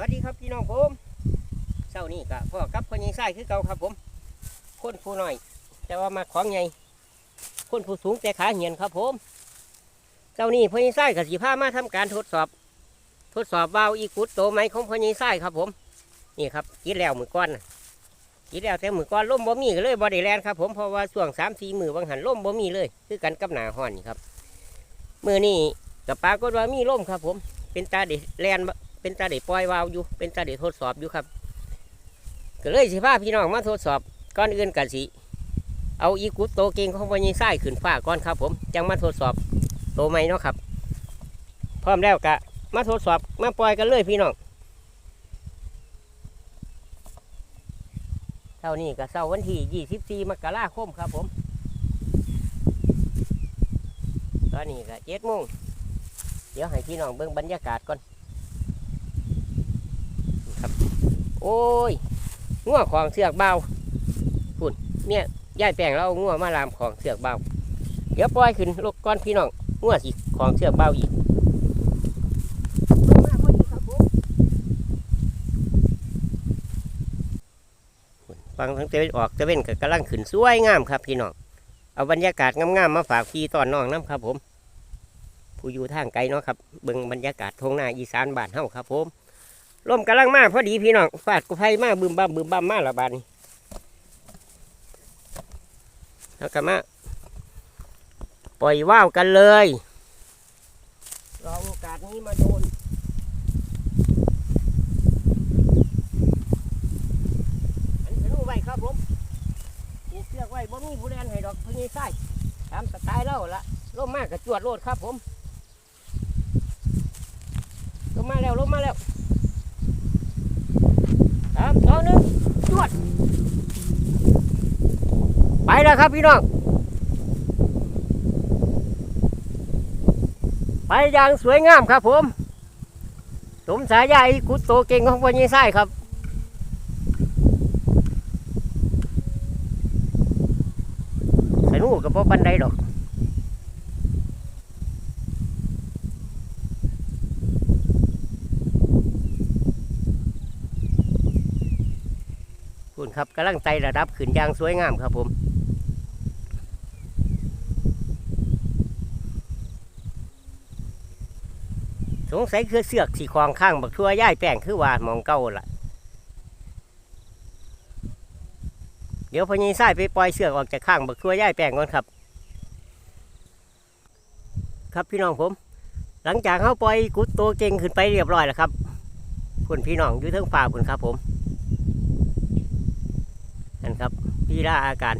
วัสดีครับพี่น้องผมเช้านี้ก็พ่อกับพ่อใหญ่ไส้คือเก่าครับผมคนผู้น้อย แต่ว่ามาของใหญ่คนผู้สูงแต่ขาเหียนครับผมเช้านี้พ่อใหญ่ไส้กับสีผ้ามาทำการทดสอบ ทดสอบวาวอีกุดโตไหมของพ่อใหญ่ไส้ครับผม นี่ครับกินแล้วมือก้อนกินแล้วแต่มือก้อนล่มบ่มีเลยบ่ได้แลนครับผมเพราะว่าช่วงสามสี่มือบางหันล่มบ่มีเลย คือกันกับหนาห้อนครับมือนี่กับปลากฏว่ามีล่มครับผม เป็นตาเด็แลน เป็นตาเด็ปล่อยวาวอยู่ เป็นตาเด็ทดสอบอยู่ครับ ก็เลยสิพาพี่น้องมาทดสอบก่อนอื่นกันสิ เอาอีกุดโตเก่งของพญายไส้ขึ้นฟ้าก่อนครับ ผม จังมาทดสอบโตไหมเนาะครับ พร้อมแล้วกะ มาทดสอบมาปล่อยกันเลยพี่น้องเท่านี้ก็เสาร์วันที่24มกราคมครับผม ตอนนี้ก็เจ็ดโมงเดี๋ยวให้พี่น้องเบิ่งบรรยากาศก่อนครับ โอ้ยงัวของเสือกเบาพุ่นเนี่ยย่ายแป้งเรางัวมาลามของเสือกเบาเดี๋ยวปล่อยขึ้นลูกก้อนพี่น้องงัวสิของเสือกเบาอีกมาพอดีครับผมพุ่นฟังทั้งเตะวันออกเตะเว้นก็กำลังขึ้นสวยงามครับพี่น้องเอาบรรยากาศงามๆมาฝากพี่ตอนน้องน้ำครับผม ผู้อยู่ทางไกลเนาะครับเบิ่งบรรยากาศทงนาอีสานบ้านเฮาครับผม ลมกำลังมาพอดีพี่น้องฟาดกุไฟมาบึมบัมบึมบัมมาละบาดนี้แล้วก็มาปล่อยว่าวกันเลยรอโอกาสนี้มาโดนอันนี้รู้ไว้ครับผมผูกเชือกไว้บ่มีผู้แลนให้ดอกพญายไส้ตามสไตล์เราละลมมากกับจวดโลดครับผมลงมาแล้วลงมาแล้วามสองหนึ่งจวด ไปแล้วครับพี่น้อง ไปอย่างสวยงามครับผมสมสายาอีกุดโตเก่งของวันยีไส้ครับใส่หนูกับพ่อปันไดดอก ครับกำลังไต่ระดับขึ้นอย่างสวยงามครับผมสงสัยคือเสือกสีคลองข้างบักทั่วย่ายแป้งคือว่ามองเก้าล่ะเดี๋ยวพญายไส้ไปปล่อยเสือกออกจากข้างบักทั่วย่ายแป้งก่อนครับ ครับพี่น้องผม หลังจากเขาปล่อยกุดโตเก่งขึ้นไปเรียบร้อยแล้วครับคุณพี่น้องอยู่เทั้งฝ่าคุณครับผม นั่น ครับพี่ล่าอาการ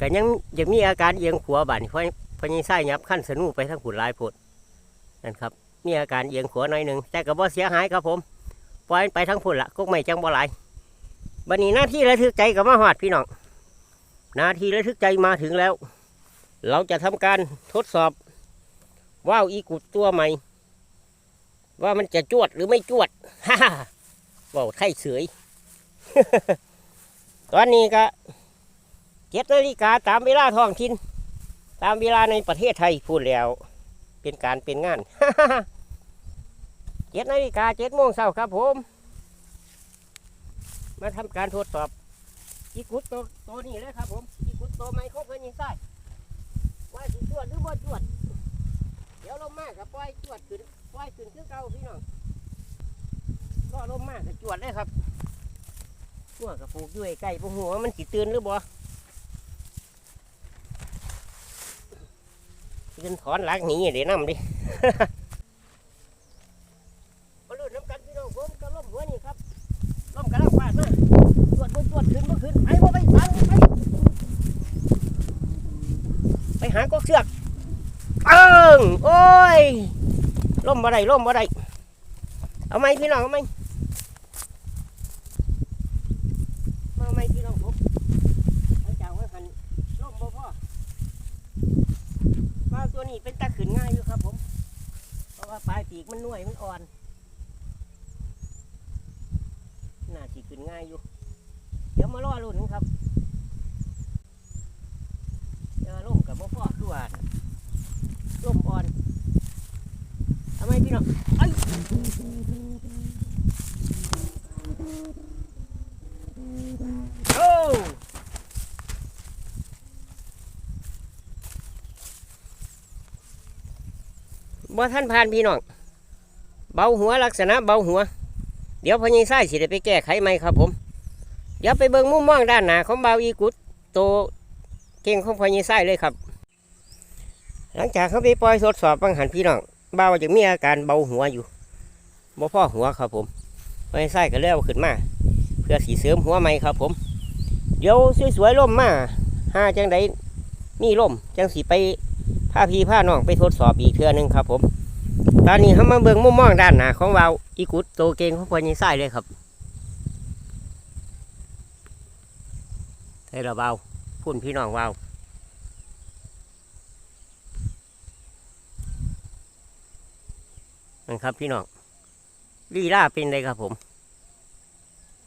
ก็ยังยังมีอาการเอียงขวาบานเพราะเพราะยังไส้ยับขั้นสนูไปทั้งขุนลายโพดนั่นครับ มีอาการเอียงขวาหน่อยหนึ่งแต่ก็บ่เสียหายครับผมปล่อยไปทั้งผุนละก็ไม่จังบ่หลายบันนี้หน้าที่ระทึกใจกับมาหอดพี่น้องหน้าที่ระทึกใจมาถึงแล้ว เราจะทำการทดสอบว่าวอีกุดตัวใหม่ ว่ามันจะจวดหรือไม่จวดฮ่าฮ่าว่าวไทยเสยตอนนี้ก็ เจ็ดนาฬิกาตามเวลาท้องถิ่นตามเวลาในประเทศไทยพูดแล้ว เป็นการเป็นงานเจ็ดนาฬิกาเจ็ดโมงเช้าครับผม มาทำการทดสอบอีกุดตัวตัวนี้เลยครับผมอีกุดโตไม้ของเพื่อนยิงใต้ว่าสิจวดหรือบ่จวด เดี๋ยวลมมากกับปล่อยจวดขึ้นปล่อยขึ้นคือเก่าพี่น้องก็ลมมากกับจวดเลยครับหัวกับปลูกอยู่ใกล้ๆพวกหัวมันสิตื่นหรือบ่ ตื่นถอนหลักหนีเดี๋ยวนำดิมาลุ้นน้ำกันพี่น้องผมกับล่มหัวนี่ครับล่มกำลังฟาดมาตรวจบ่ตรวจขึ้นบ่ขึ้นไปบ่ไปสั่งไปไปหากกเสือกเอิงโอ้ยล่มบ่ได้ล่มบ่ได้เอาไหมพี่น้องเอาไหม มาไม่พี่น้องผมหลังจากว่าหันล่มบ่พ่อปลา ตัวนี้เป็นตาขืนง่ายอยู่ครับผม เพราะว่าปลายปีกมันหน่วยมันอ่อน น่าสีขืนง่ายอยู่ เดี๋ยวมาล่อรุ่นครับ เดี๋ยวล่มกับบ่พอดด้วยล่มอ่อนทำไมพี่น้องไอ้ย โอ้ บ่ท่านผ่านพี่น้อง เบาหัวลักษณะเบาหัว เดี๋ยวพญิไส้สิได้ไปแก้ไขไหมครับผม เดี๋ยวไปเบิ่งมุมมองด้านหน้าของเบาอีกุดโตเก่งของพญิไส้เลยครับ หลังจากเขาไปปล่อยทดสอบบางหันพี่น้องเบาจะมีอาการเบาหัวอยู่บ่พ่อหัวครับผมพญิไส้ก็เลี้ยวขึ้นมา เพื่อสีเสริมหัวใหมครับผม เดี๋ยวสวยๆล่มมาห้าจังใดนี่ล่มจังสีไป พาพี่พาน้องไปทดสอบอีกเทื่อนึงครับ ผม ตอนนี้เขามาเบิ่งมุมมองด้านหน้าของวาวอีกุดโตเก่งของพญิไส้เลยครับให้เราเบาพุ่นพี่น้องวาวนั่นครับพี่น้องลีลาเป็นเลยครับผม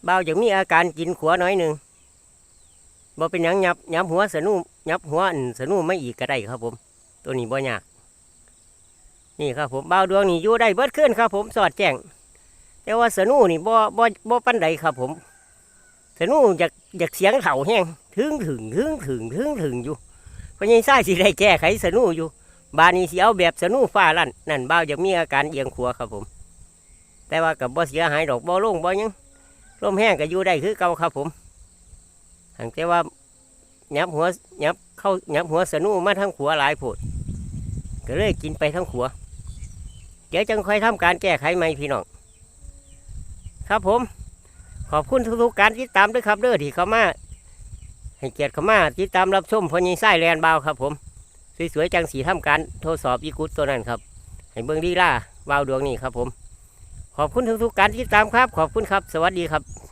เบาจะมีอาการกินขัวน้อยหนึ่งบ่เป็นยังยับยับหัวสนุยับหัวอันสนุไม่อีกก็ได้ครับผม ตัวนี้บ่ยากนี่ครับผมเบาดวงนี่อยู่ได้เบิดขึ้นครับ ผมสอดแจ้งแต่ว่าสนุนี่บ่บ่บ่ปั้นใดครับ ผมสนุอยากอยากเสียงเถ่าแห้งถึงถึงถึงถึงถึงถึงอยู่เพราะยังใช่สิได้แก้ไขสนุอยู่ บานี้สิเอาแบบสนุฟ้าลั่นนั่นเบาจะมีอาการเอียงขัวครับผม แต่ว่ากับบ่เสียหายดอกบ่ลงบ่ยังลมแห้งก็อยู่ได้คือเก่าครับผมหางแต่ว่ายับหัวยับ เข้ายับหัวสนุมาทั้งขัวหลายผดก็เลยกินไปทั้งขัว เดี๋ยวจังค่อยทำการแก้ไขใหม่พี่น้องครับผม ขอบคุณทุกๆการติดตามด้วยครับเด้อที่เข้ามาให้เกียรติเข้ามาติดตามรับชมพอยิงไส้แลนบาวครับ ผม สวยๆจังสีทำการทดสอบอีกุดตัวนั้นครับให้เบิ้งดีล่าวาวดวงนี้ครับผม ขอบคุณทุกๆการติดตามครับ ขอบคุณครับ สวัสดีครับ